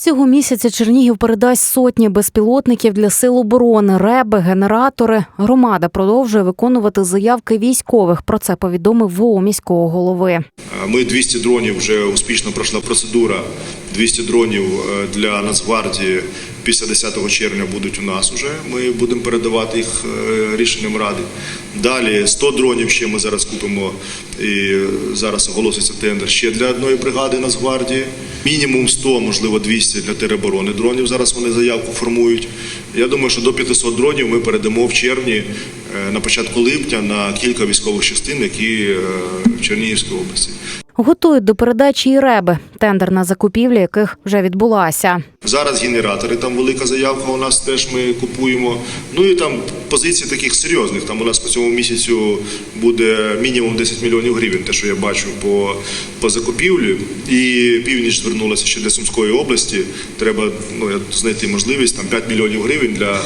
Цього місяця Чернігів передасть сотні безпілотників для сил оборони, реби, генератори. Громада продовжує виконувати заявки військових. Про це повідомив ВО міського голови. Ми 200 дронів вже успішно пройшла процедура. 200 дронів е, для Нацгвардії після 10 червня будуть у нас уже. Ми будемо передавати їх е, рішенням ради. Далі 100 дронів ще ми зараз купимо і зараз оголоситься тендер ще для одної бригади Нацгвардії. Мінімум 100, можливо 200 для тероборони дронів. Зараз вони заявку формують. Я думаю, що до 500 дронів ми передамо в червні е, на початку липня на кілька військових частин, які е, в Чернігівській області. Готують до передачі і реби, тендер на закупівлю яких вже відбулася. Зараз генератори, там велика заявка у нас теж ми купуємо. Ну і там позиції таких серйозних. Там у нас по цьому місяцю буде мінімум 10 мільйонів гривень, те, що я бачу по, по закупівлі. І північ звернулася ще для Сумської області. Треба ну, я- знайти можливість там 5 мільйонів гривень для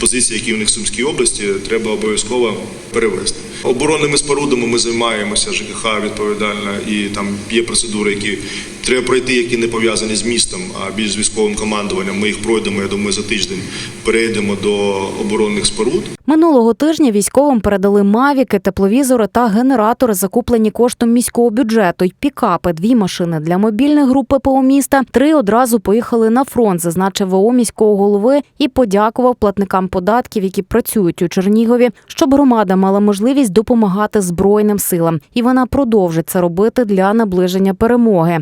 позицій, які у них в Сумській області, треба обов'язково перевести. Оборонними спорудами ми займаємося, ЖКХ відповідальна, і там є процедури, які треба пройти, які не пов'язані з містом, а більш з військовим командуванням. Ми їх пройдемо, я думаю, за тиждень перейдемо до оборонних споруд. Минулого тижня військовим передали мавіки, тепловізори та генератори, закуплені коштом міського бюджету. й пікапи, дві машини для мобільних груп ППО міста. Три одразу поїхали на фронт, зазначив ВО міського голови і подякував платникам податків, які працюють у Чернігові, щоб громада мала можливість допомагати збройним силам. І вона продовжить це робити для наближення перемоги.